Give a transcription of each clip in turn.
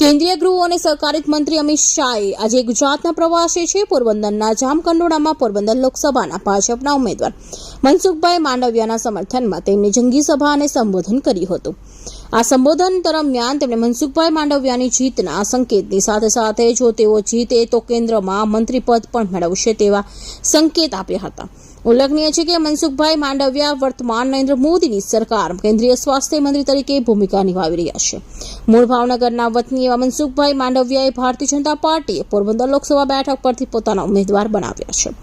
કેન્દ્રીય ગૃહ અને સહકારિત મંત્રી અમિત શાહે આજે ગુજરાતના પ્રવાસે છે. પોરબંદરના જામકંડોળામાં પોરબંદર લોકસભાના ભાજપના ઉમેદવાર મનસુખભાઈ માંડવિયાના સમર્થનમાં તેમની જંગી સભાને સંબોધન કર્યું હતું. આ સંબોધન દરમિયાન તેમણે મનસુખભાઈ માંડવિયાની જીતના સંકેતની સાથે સાથે જો તેઓ જીતે તો કેન્દ્રમાં મંત્રી પદ પણ મેળવશે તેવા સંકેત આપ્યા હતા. ઉલ્લેખનીય છે કે મનસુખભાઈ માંડવિયા વર્તમાન નરેન્દ્ર મોદીની સરકાર કેન્દ્રીય સ્વાસ્થ્ય મંત્રી તરીકે ભૂમિકા નિભાવી રહ્યા છે. મૂળ ભાવનગરના વતની એવા મનસુખભાઈ માંડવિયાએ ભારતીય જનતા પાર્ટીએ પોરબંદર લોકસભા બેઠક પરથી પોતાના ઉમેદવાર બનાવ્યા છે.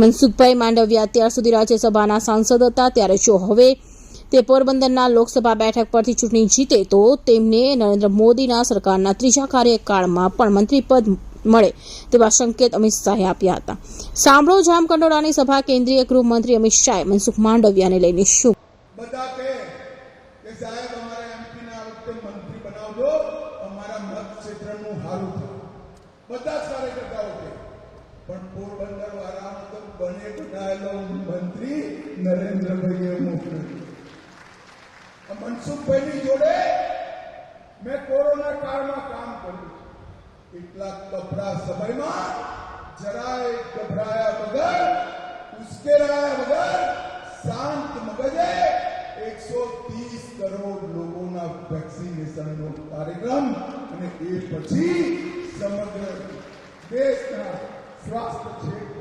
મનસુખભાઈ માંડવિયા અત્યાર સુધી રાજ્યસભાના સાંસદ હતા, ત્યારે જો હવે તે પોરબંદરના લોકસભા બેઠક પરથી ચૂંટણી જીતે તો તેમને નરેન્દ્ર મોદીના સરકારના ત્રીજા કાર્યકાળમાં પણ મંત્રી પદ મળે તેવા સંકેત અમિત શાહે આપ્યા હતા. સાંભળો જામકંડોળાની સભા કેન્દ્રીય ગૃહમંત્રી અમિત શાહે મનસુખ માંડવિયાને લઈને શું? બધા જોડે મેં કોરોના કાળમાં કામ કર્યું. એટલા કપરા સમયમાં જરાય ગભરાયા વગર ઉશ્કેરાયા વગર શાંત મગજે એકસો ત્રીસ કરોડ લોકોના વેક્સિનેશનનો કાર્યક્રમ અને એ પછી સમગ્ર દેશના સ્વાસ્થ્ય